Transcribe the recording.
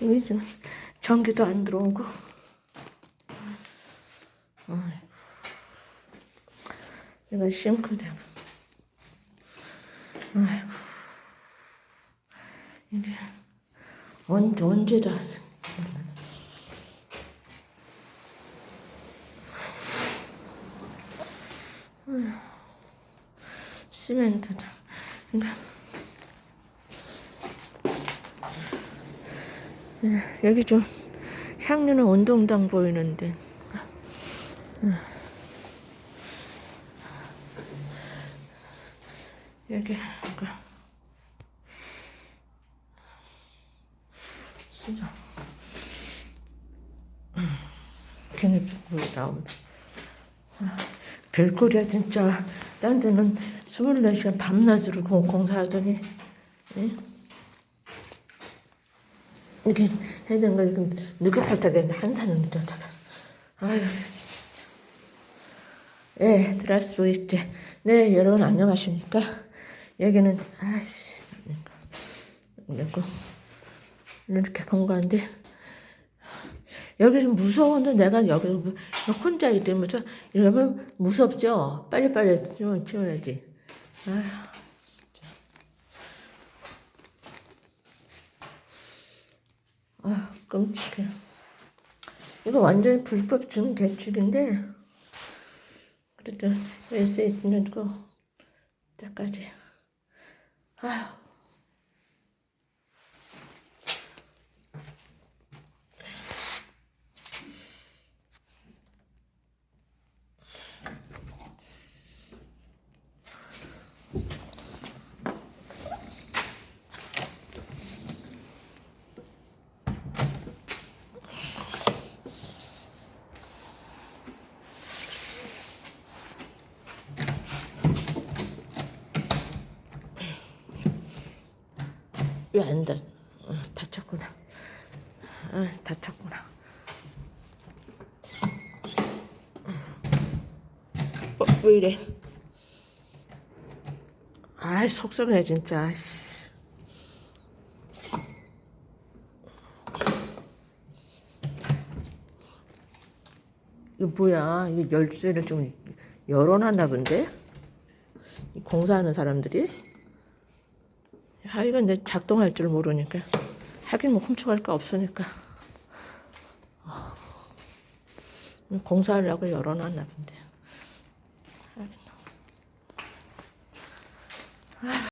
왜죠? 전기도 안 들어오고. 아이고. 이거 싱크대. 아이고. 이게 언제, 언제 다. 시멘트다. 예, 여기 좀 향유는 운동장 보이는데. 여기 뭔가 수정. 걔네 물 나온다. 아, 별꼴이야 진짜. 딴 데는 24시간 밤낮으로 공- 공사하더니 예? 이렇게 해야 되는 거 이렇게 느긋하게 한산을 묻었다가 아유 예 있지? 네 여러분 안녕하십니까? 여기는 아씨 이렇게 공부한데 여기 좀 무서운데 내가 여기 혼자 있기 때문에 이러면 무섭죠 빨리빨리 좀 치워야지 아휴 아, 끔찍해. 이거 완전히 불법 증 개축인데, 그래도 에세이 있는 거, 때까지. 아휴. 왜안 닫, 어, 닫혔구나. 아, 닫혔구나. 어, 왜 이래? 아이, 속상해, 진짜. 씨. 이거 뭐야? 이 열쇠를 좀 열어놨나 본데? 이 공사하는 사람들이? 하여간 내 작동할 줄 모르니까. 하긴 뭐 훔쳐갈 거 없으니까. 공사하려고 열어놨나 본데